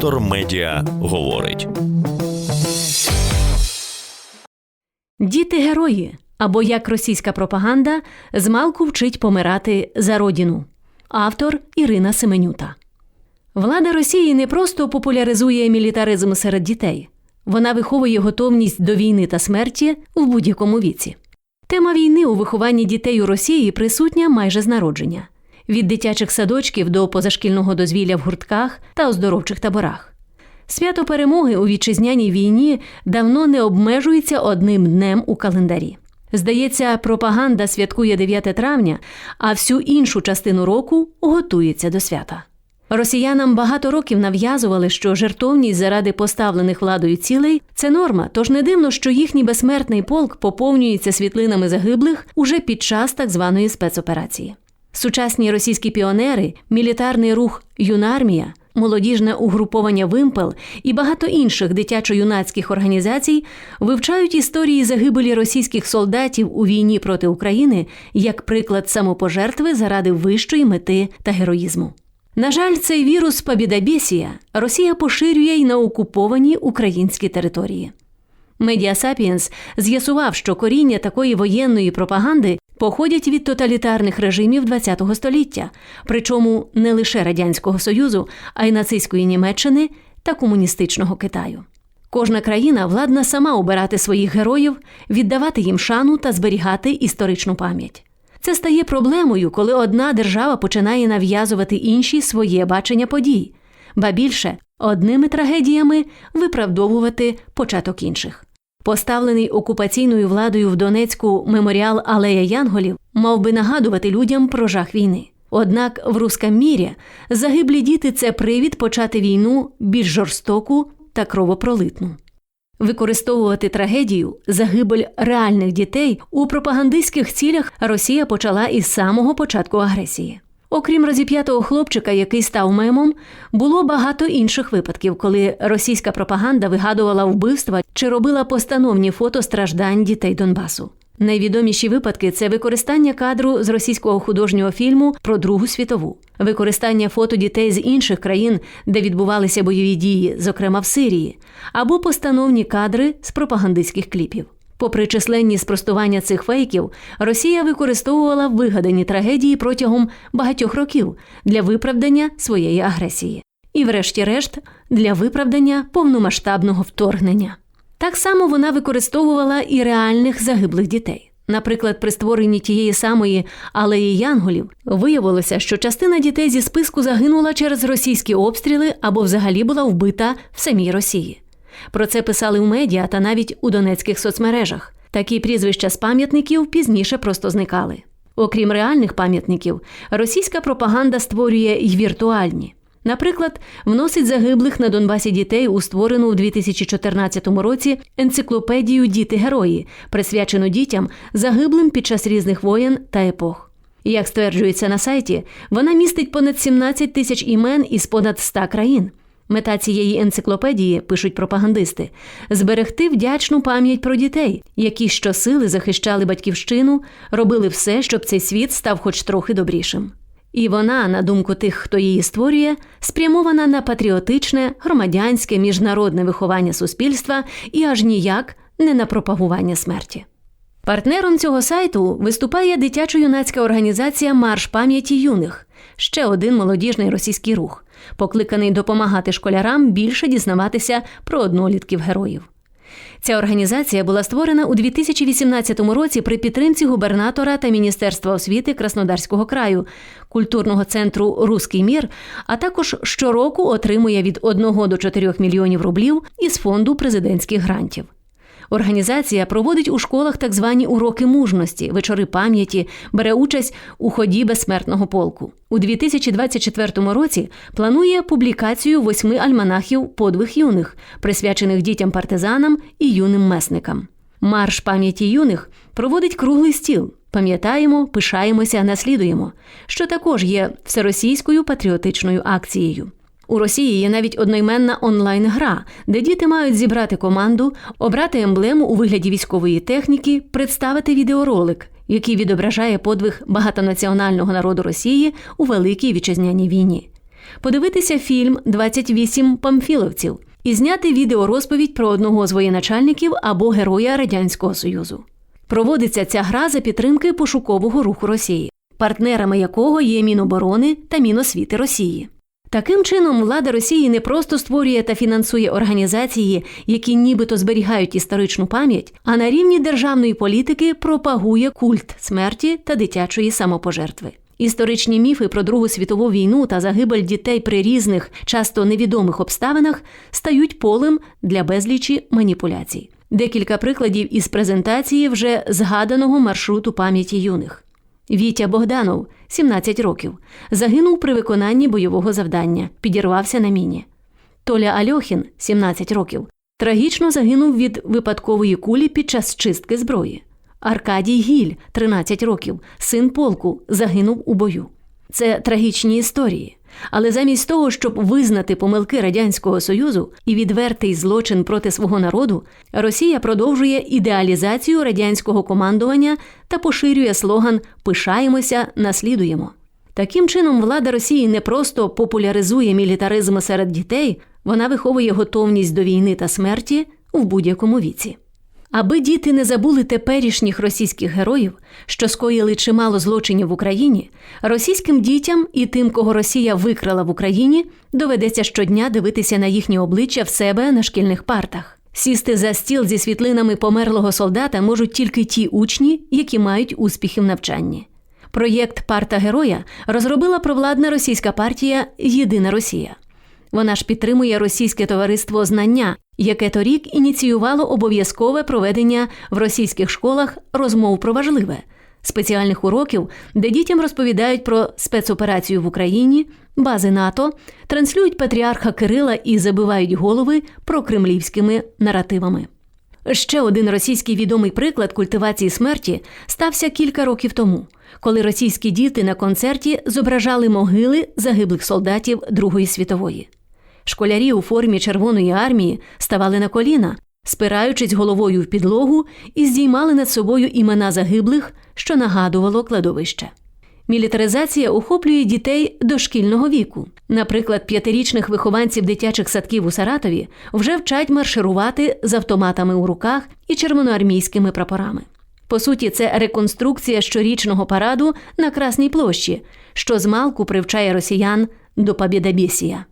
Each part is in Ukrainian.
Вектор Медіа говорить. Діти герої або як російська пропаганда змалку вчить помирати за родину. Автор Ірина Семенюта. Влада Росії не просто популяризує мілітаризм серед дітей, вона виховує готовність до війни та смерті в будь-якому віці. Тема війни у вихованні дітей у Росії присутня майже з народження від дитячих садочків до позашкільного дозвілля в гуртках та оздоровчих таборах. Свято перемоги у вітчизняній війні давно не обмежується одним днем у календарі. Здається, пропаганда святкує 9 травня, а всю іншу частину року готується до свята. Росіянам багато років нав'язували, що жертовність заради поставлених владою цілей це норма, тож не дивно, що їхній безсмертний полк поповнюється світлинами загиблих уже під час так званої спецоперації. Сучасні російські піонери, мілітарний рух Юнармія, молодіжне угруповання Вимпел і багато інших дитячо-юнацьких організацій вивчають історії загибелі російських солдатів у війні проти України як приклад самопожертви заради вищої мети та героїзму. На жаль, цей вірус Побідабєсія Росія поширює й на окуповані українські території. Медіа Сапіенс з'ясував, що коріння такої воєнної пропаганди походять від тоталітарних режимів ХХ століття, причому не лише Радянського Союзу, а й нацистської Німеччини та комуністичного Китаю. Кожна країна владна сама обирати своїх героїв, віддавати їм шану та зберігати історичну пам'ять. Це стає проблемою, коли одна держава починає нав'язувати іншій своє бачення подій, ба більше одними трагедіями виправдовувати початок інших. Поставлений окупаційною владою в Донецьку меморіал Алея Янголів мав би нагадувати людям про жах війни. Однак в рускам мірі загиблі діти це привід почати війну більш жорстоку та кровопролитну. Використовувати трагедію, загибель реальних дітей у пропагандистських цілях Росія почала із самого початку агресії. Окрім розіп'ятого хлопчика, який став мемом, було багато інших випадків, коли російська пропаганда вигадувала вбивства чи робила постановні фото страждань дітей Донбасу. Найвідоміші випадки це використання кадру з російського художнього фільму про Другу світову, використання фото дітей з інших країн, де відбувалися бойові дії, зокрема в Сирії, або постановні кадри з пропагандистських кліпів. Попри численні спростування цих фейків, Росія використовувала вигадані трагедії протягом багатьох років для виправдання своєї агресії, і, врешті-решт, для виправдання повномасштабного вторгнення. Так само вона використовувала і реальних загиблих дітей. Наприклад, при створенні тієї самої алеї Янголів виявилося, що частина дітей зі списку загинула через російські обстріли або взагалі була вбита в самій Росії. Про це писали в медіа та навіть у донецьких соцмережах. Такі прізвища з пам'ятників пізніше просто зникали. Окрім реальних пам'ятників, російська пропаганда створює й віртуальні. Наприклад, вносить загиблих на Донбасі дітей у створену у 2014 році енциклопедію Діти герої, присвячену дітям, загиблим під час різних воєн та епох. Як стверджується на сайті, вона містить понад 17 тисяч імен із понад 100 країн. Мета цієї енциклопедії, пишуть пропагандисти, зберегти вдячну пам'ять про дітей, які щосили захищали батьківщину, робили все, щоб цей світ став хоч трохи добрішим. І вона, на думку тих, хто її створює, спрямована на патріотичне, громадянське, міжнародне виховання суспільства і аж ніяк не на пропагування смерті. Партнером цього сайту виступає дитячо-юнацька організація Марш пам'яті юних, ще один молодіжний російський рух, покликаний допомагати школярам більше дізнаватися про однолітків героїв. Ця організація була створена у 2018 році при підтримці губернатора та Міністерства освіти Краснодарського краю, культурного центру Руський мір, а також щороку отримує від 1 до 4 мільйонів рублів із фонду президентських грантів. Організація проводить у школах так звані уроки мужності, вечори пам'яті, бере участь у ході безсмертного полку. У 2024 році планує публікацію восьми альманахів подвиг юних, присвячених дітям-партизанам і юним месникам. Марш пам'яті юних проводить круглий стіл. Пам'ятаємо, пишаємося, наслідуємо, що також є всеросійською патріотичною акцією. У Росії є навіть одноіменна онлайн-гра, де діти мають зібрати команду, обрати емблему у вигляді військової техніки, представити відеоролик, який відображає подвиг багатонаціонального народу Росії у великій вітчизняній війні. подивитися фільм «28 памфіловців і зняти відеорозповідь про одного з воєначальників або героя Радянського Союзу. Проводиться ця гра за підтримки пошукового руху Росії, партнерами якого є Міноборони та Міносвіти Росії. Таким чином, влада Росії не просто створює та фінансує організації, які нібито зберігають історичну пам'ять, а на рівні державної політики пропагує культ смерті та дитячої самопожертви. Історичні міфи про Другу світову війну та загибель дітей при різних, часто невідомих обставинах стають полем для безлічі маніпуляцій. Декілька прикладів із презентації вже згаданого маршруту пам'яті юних. Вітя Богданов, 17 років, загинув при виконанні бойового завдання, підірвався на міні. Толя Альохін, 17 років, трагічно загинув від випадкової кулі під час чистки зброї. Аркадій Гіль, 13 років, син полку, загинув у бою. Це трагічні історії. Але замість того, щоб визнати помилки Радянського Союзу і відвертий злочин проти свого народу, Росія продовжує ідеалізацію радянського командування та поширює слоган Пишаємося, наслідуємо. Таким чином, влада Росії не просто популяризує мілітаризм серед дітей, вона виховує готовність до війни та смерті в будь-якому віці. Аби діти не забули теперішніх російських героїв, що скоїли чимало злочинів в Україні, російським дітям і тим, кого Росія викрала в Україні, доведеться щодня дивитися на їхні обличчя в себе на шкільних партах. Сісти за стіл зі світлинами померлого солдата можуть тільки ті учні, які мають успіхи в навчанні. Проєкт Парта Героя розробила провладна російська партія Єдина Росія. Вона ж підтримує російське товариство знання, яке торік ініціювало обов'язкове проведення в російських школах розмов про важливе, спеціальних уроків, де дітям розповідають про спецоперацію в Україні, бази НАТО, транслюють патріарха Кирила і забивають голови про кремлівськими наративами. Ще один російський відомий приклад культивації смерті стався кілька років тому, коли російські діти на концерті зображали могили загиблих солдатів Другої світової. Школярі у формі Червоної армії ставали на коліна, спираючись головою в підлогу і здіймали над собою імена загиблих, що нагадувало кладовище. Мілітаризація охоплює дітей дошкільного віку. Наприклад, п'ятирічних вихованців дитячих садків у Саратові вже вчать марширувати з автоматами у руках і червоноармійськими прапорами. По суті, це реконструкція щорічного параду на Красній площі, що змалку привчає росіян до побєдобєсія.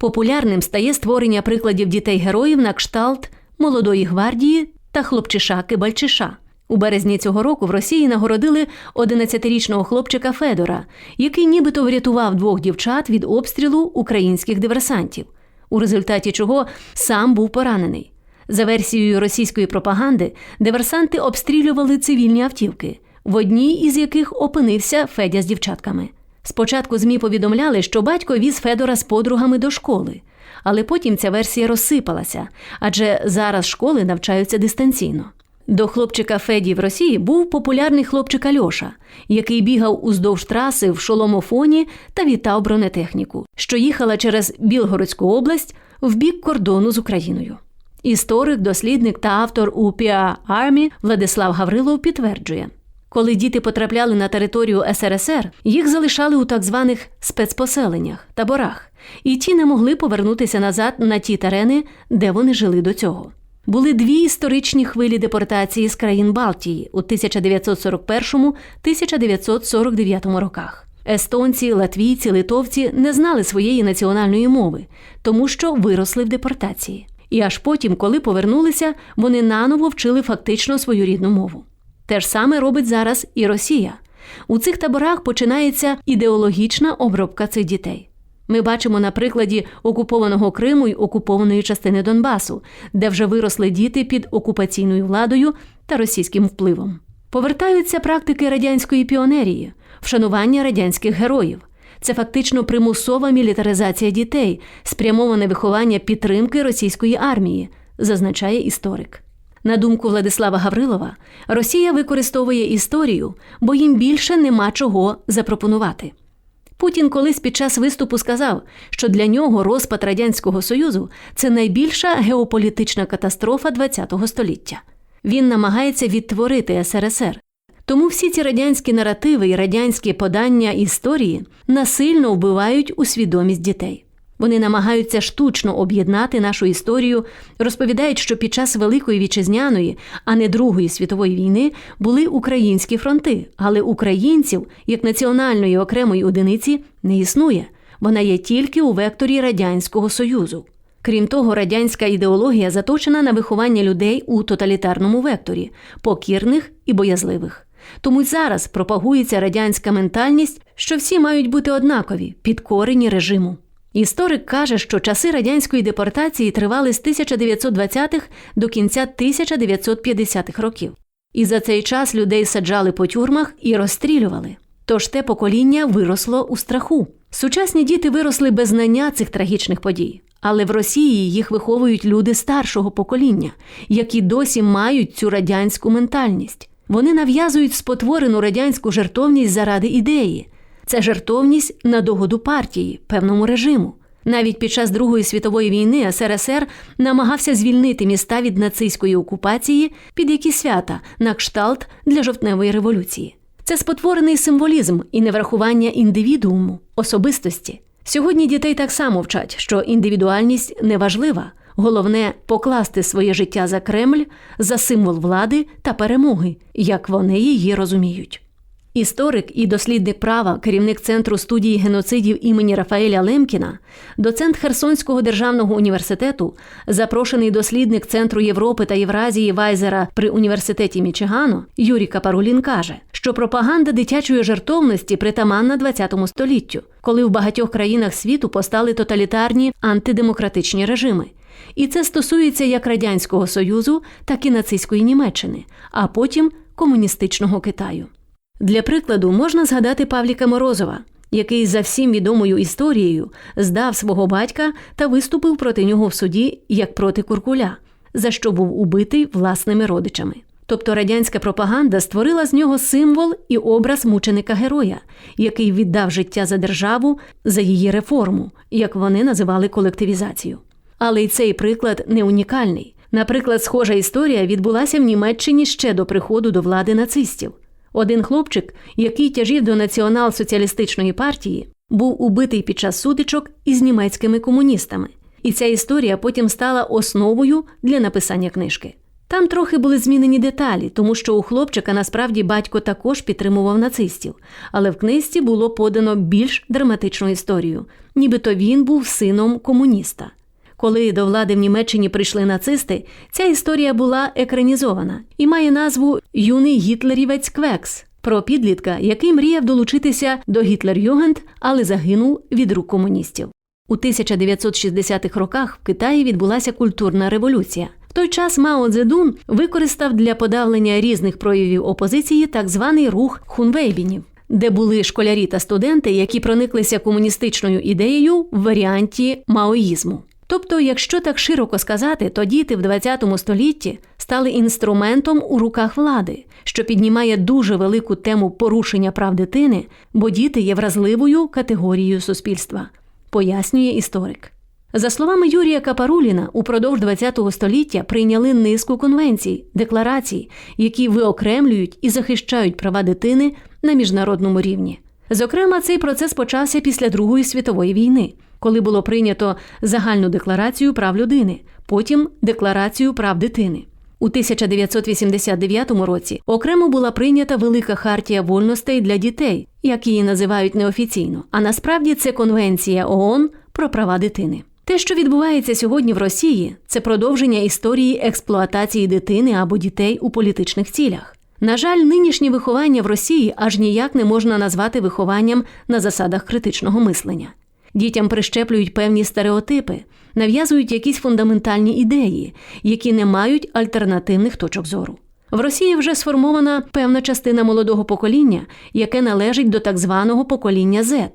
Популярним стає створення прикладів дітей-героїв на кшталт молодої гвардії та хлопчиша Бальчиша. У березні цього року в Росії нагородили 11-річного хлопчика Федора, який нібито врятував двох дівчат від обстрілу українських диверсантів, у результаті чого сам був поранений. За версією російської пропаганди, диверсанти обстрілювали цивільні автівки, в одній із яких опинився Федя з дівчатками. Спочатку ЗМІ повідомляли, що батько віз Федора з подругами до школи, але потім ця версія розсипалася, адже зараз школи навчаються дистанційно. До хлопчика Феді в Росії був популярний хлопчик Альоша, який бігав уздовж траси в шоломофоні та вітав бронетехніку, що їхала через Білгородську область в бік кордону з Україною. Історик, дослідник та автор УПА Армі Владислав Гаврилов підтверджує. Коли діти потрапляли на територію СРСР, їх залишали у так званих спецпоселеннях, таборах, і ті не могли повернутися назад на ті терени, де вони жили до цього. Були дві історичні хвилі депортації з країн Балтії у 1941-1949 роках. Естонці, латвійці, литовці не знали своєї національної мови, тому що виросли в депортації. І аж потім, коли повернулися, вони наново вчили фактично свою рідну мову. Те ж саме робить зараз і Росія. У цих таборах починається ідеологічна обробка цих дітей. Ми бачимо на прикладі окупованого Криму й окупованої частини Донбасу, де вже виросли діти під окупаційною владою та російським впливом. Повертаються практики радянської піонерії, вшанування радянських героїв. Це фактично примусова мілітаризація дітей, спрямоване виховання підтримки російської армії, зазначає історик. На думку Владислава Гаврилова, Росія використовує історію, бо їм більше нема чого запропонувати. Путін колись під час виступу сказав, що для нього розпад Радянського Союзу це найбільша геополітична катастрофа ХХ століття. Він намагається відтворити СРСР, Тому всі ці радянські наративи і радянські подання історії насильно вбивають у свідомість дітей. Вони намагаються штучно об'єднати нашу історію, розповідають, що під час Великої вітчизняної, а не Другої світової війни, були українські фронти, але українців як національної окремої одиниці не існує. Вона є тільки у векторі Радянського Союзу. Крім того, радянська ідеологія заточена на виховання людей у тоталітарному векторі, покірних і боязливих. Тому й зараз пропагується радянська ментальність, що всі мають бути однакові, підкорені режиму. Історик каже, що часи радянської депортації тривали з 1920-х до кінця 1950-х років. І за цей час людей саджали по тюрмах і розстрілювали. Тож те покоління виросло у страху. Сучасні діти виросли без знання цих трагічних подій, але в Росії їх виховують люди старшого покоління, які досі мають цю радянську ментальність. Вони нав'язують спотворену радянську жертовність заради ідеї. Це жертовність на догоду партії, певному режиму. Навіть під час Другої світової війни СРСР намагався звільнити міста від нацистської окупації під які свята на кшталт для жовтневої революції. Це спотворений символізм і неврахування індивідууму, особистості. Сьогодні дітей так само вчать, що індивідуальність неважлива. Головне покласти своє життя за Кремль, за символ влади та перемоги, як вони її розуміють. Історик і дослідник права, керівник Центру студії геноцидів імені Рафаеля Лемкіна, доцент Херсонського державного університету, запрошений дослідник Центру Європи та Євразії Вайзера при університеті Мічигано Юрій Капарулін каже, що пропаганда дитячої жертовності притаманна ХХ століттю, коли в багатьох країнах світу постали тоталітарні антидемократичні режими. І це стосується як Радянського Союзу, так і нацистської Німеччини, а потім комуністичного Китаю. Для прикладу можна згадати Павліка Морозова, який за всім відомою історією здав свого батька та виступив проти нього в суді як проти Куркуля, за що був убитий власними родичами. Тобто радянська пропаганда створила з нього символ і образ мученика героя, який віддав життя за державу за її реформу, як вони називали колективізацію. Але й цей приклад не унікальний. Наприклад, схожа історія відбулася в Німеччині ще до приходу до влади нацистів. Один хлопчик, який тяжів до націонал-соціалістичної партії, був убитий під час сутичок із німецькими комуністами, і ця історія потім стала основою для написання книжки. Там трохи були змінені деталі, тому що у хлопчика насправді батько також підтримував нацистів, але в книжці було подано більш драматичну історію, нібито він був сином комуніста. Коли до влади в Німеччині прийшли нацисти, ця історія була екранізована і має назву Юний гітлерівець Квекс про підлітка, який мріяв долучитися до Гітлер-Югенд, але загинув від рук комуністів. У 1960-х роках в Китаї відбулася культурна революція. В той час Мао Цзедун використав для подавлення різних проявів опозиції так званий рух хунвейбінів, де були школярі та студенти, які прониклися комуністичною ідеєю в варіанті маоїзму. Тобто, якщо так широко сказати, то діти в ХХ столітті стали інструментом у руках влади, що піднімає дуже велику тему порушення прав дитини, бо діти є вразливою категорією суспільства, пояснює історик. За словами Юрія Капаруліна, упродовж ХХ століття прийняли низку конвенцій, декларацій, які виокремлюють і захищають права дитини на міжнародному рівні. Зокрема, цей процес почався після Другої світової війни, коли було прийнято загальну декларацію прав людини, потім декларацію прав дитини. У 1989 році окремо була прийнята Велика хартія вольностей для дітей, як її називають неофіційно. А насправді це Конвенція ООН про права дитини. Те, що відбувається сьогодні в Росії, це продовження історії експлуатації дитини або дітей у політичних цілях. На жаль, нинішнє виховання в Росії аж ніяк не можна назвати вихованням на засадах критичного мислення. Дітям прищеплюють певні стереотипи, нав'язують якісь фундаментальні ідеї, які не мають альтернативних точок зору. В Росії вже сформована певна частина молодого покоління, яке належить до так званого покоління Z,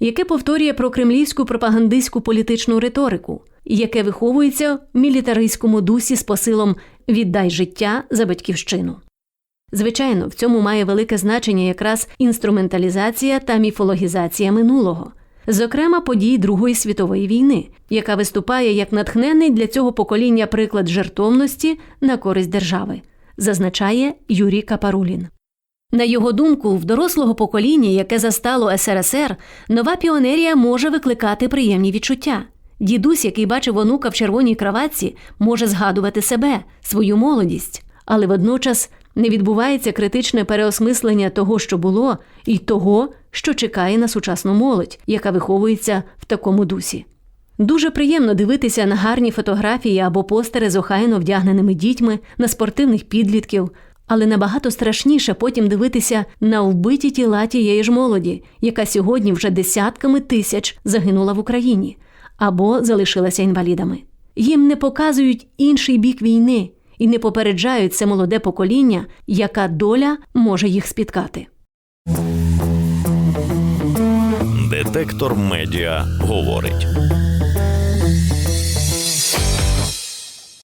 яке повторює про кремлівську пропагандистську політичну риторику, яке виховується в мілітаристському дусі з посилом Віддай життя за батьківщину. Звичайно, в цьому має велике значення якраз інструменталізація та міфологізація минулого, зокрема подій Другої світової війни, яка виступає як натхненний для цього покоління приклад жертовності на користь держави, зазначає Юрій Капарулін. На його думку, в дорослого покоління, яке застало СРСР, нова піонерія може викликати приємні відчуття. Дідусь, який бачив онука в червоній краватці, може згадувати себе, свою молодість, але водночас не відбувається критичне переосмислення того, що було, і того, що чекає на сучасну молодь, яка виховується в такому дусі. Дуже приємно дивитися на гарні фотографії або постери з охайно вдягненими дітьми, на спортивних підлітків, але набагато страшніше потім дивитися на вбиті тіла тієї ж молоді, яка сьогодні вже десятками тисяч загинула в Україні або залишилася інвалідами. Їм не показують інший бік війни і не попереджають це молоде покоління, яка доля може їх спіткати. Детектор медіа говорить.